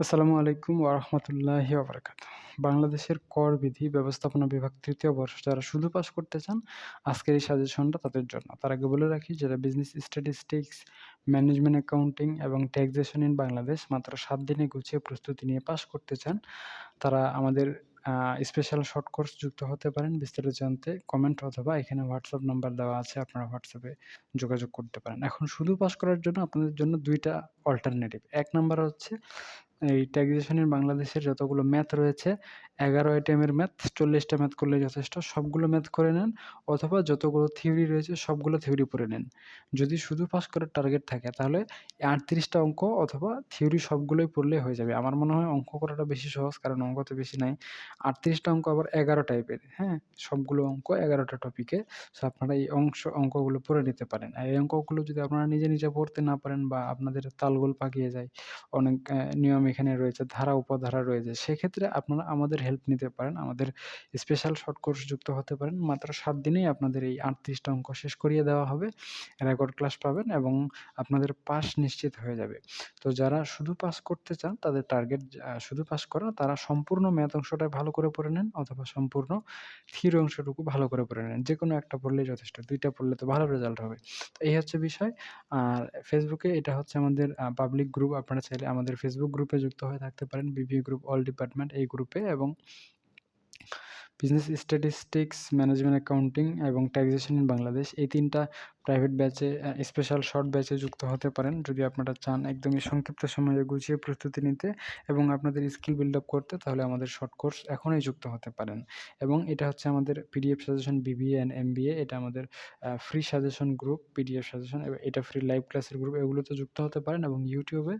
আসসালামু আলাইকুম ওরহমতুল্লাহি ওবরাকাত বাংলাদেশের কর বিধি ব্যবস্থাপনা বিভাগ তৃতীয় বর্ষ যারা শুধু পাস করতে চান, আজকের এই সাজেশনটা তাদের জন্য। তার আগে বলে রাখি, যারা বিজনেস স্ট্যাটিস্টিক্স ম্যানেজমেন্ট অ্যাকাউন্টিং এবং ট্যাক্সেশন ইন বাংলাদেশ মাত্র সাত দিনে গুছিয়ে প্রস্তুতি নিয়ে পাস করতে চান, তারা আমাদের স্পেশাল শর্ট কোর্স যুক্ত হতে পারেন। বিস্তারিত জানতে কমেন্ট অথবা এখানে হোয়াটসঅ্যাপ নাম্বার দেওয়া আছে, আপনারা হোয়াটসঅ্যাপে যোগাযোগ করতে পারেন। এখন শুধু পাস করার জন্য আপনাদের জন্য দুইটা অল্টারনেটিভ এক নাম্বার হচ্ছে এই ট্যাক্সেশনের বাংলাদেশের যতগুলো ম্যাথ রয়েছে এগারো আইটেমের ম্যাথ চল্লিশটা ম্যাথ করলে যথেষ্ট। সবগুলো ম্যাথ করে নেন, অথবা যতগুলো থিওরি রয়েছে, সবগুলো থিওরি পড়ে নেন। যদি শুধু পাস করার টার্গেট থাকে, তাহলে আটত্রিশটা অঙ্ক অথবা থিওরি সবগুলোই পড়লে হয়ে যাবে। আমার মনে হয় অঙ্ক করাটা বেশি সহজ, কারণ অঙ্ক তো বেশি নাই। আটত্রিশটা অঙ্ক আবার এগারো টাইপের হ্যাঁ? সবগুলো অঙ্ক এগারোটা টপিকে সো আপনারা এই অংশ, অঙ্কগুলো পড়ে নিতে পারেন। আর এই অঙ্কগুলো যদি আপনারা নিজে নিজে পড়তে না পারেন বা আপনাদের তালগোল পাকিয়ে যায়, অনেক নিয়ম এখানে রয়েছে, ধারা, উপধারা রয়েছে, সেক্ষেত্রে আপনারা আমাদের হেল্প নিতে পারেন। আমাদের স্পেশাল শর্ট কোর্স যুক্ত হতে পারেন। মাত্র সাত দিনেই আপনাদের এই আটত্রিশটা অঙ্ক শেষ করিয়ে দেওয়া হবে। রেকর্ড ক্লাস পাবেন এবং আপনাদের পাস নিশ্চিত হয়ে যাবে। তো যারা শুধু পাস করতে চান, তাদের টার্গেট শুধু পাস করা, তারা সম্পূর্ণ ম্যাথ অংশটা ভালো করে পড়ে নেন অথবা সম্পূর্ণ থিওরি অংশটুকু ভালো করে পড়ে নেন। যে কোনো একটা পড়লেই যথেষ্ট, দুইটা পড়লে তো ভালো রেজাল্ট হবে। তো এই হচ্ছে বিষয়। আর ফেসবুকে এটা হচ্ছে আমাদের পাবলিক গ্রুপ আপনারা চাইলে আমাদের ফেসবুক গ্রুপে যুক্ত হয়ে থাকতে পারেন বিবি গ্রুপ অল ডিপার্টমেন্ট এই গ্রুপে এবং বিজনেস স্ট্যাটিস্টিক্স ম্যানেজমেন্ট অ্যাকাউন্টিং এবং ট্যাক্সেশন ইন বাংলাদেশ এই তিনটা প্রাইভেট ব্যাচে স্পেশাল শর্ট ব্যাচে যুক্ত হতে পারেন। যদি আপনারা চান একদমই সংক্ষিপ্ত সময়ে গুছিয়ে প্রস্তুতি নিতে এবং আপনাদের স্কিল বিল্ড আপ করতে, তাহলে আমাদের শর্ট কোর্স এখনই যুক্ত হতে পারেন। এবং এটা হচ্ছে আমাদের PDF suggestion BBA and M এটা আমাদের free suggestion group PDF suggestion এটা ফ্রি লাইভ ক্লাসের গ্রুপ এগুলোতে যুক্ত হতে পারেন এবং ইউটিউবে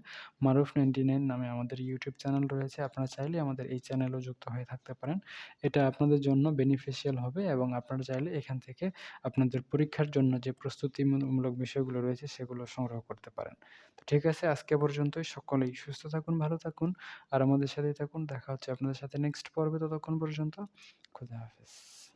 মারুফ নাইনটি নাইন নামে আমাদের ইউটিউব চ্যানেল রয়েছে। আপনারা চাইলে আমাদের এই চ্যানেলও যুক্ত হয়ে থাকতে পারেন। এটা আপনাদের জন্য বেনিফিশিয়াল হবে এবং আপনারা চাইলে এখান থেকে আপনাদের পরীক্ষার জন্য যে প্রস্তুতিমূলক বিষয়গুলো রয়েছে সেগুলো সংগ্রহ করতে পারেন। তো ঠিক আছে, আজকে পর্যন্তই। সকলেই সুস্থ থাকুন, ভালো থাকুন আর আমাদের সাথেই থাকুন। দেখা হচ্ছে আপনাদের সাথে নেক্সট পর্বে ততক্ষণ পর্যন্ত। খুদা হাফেজ।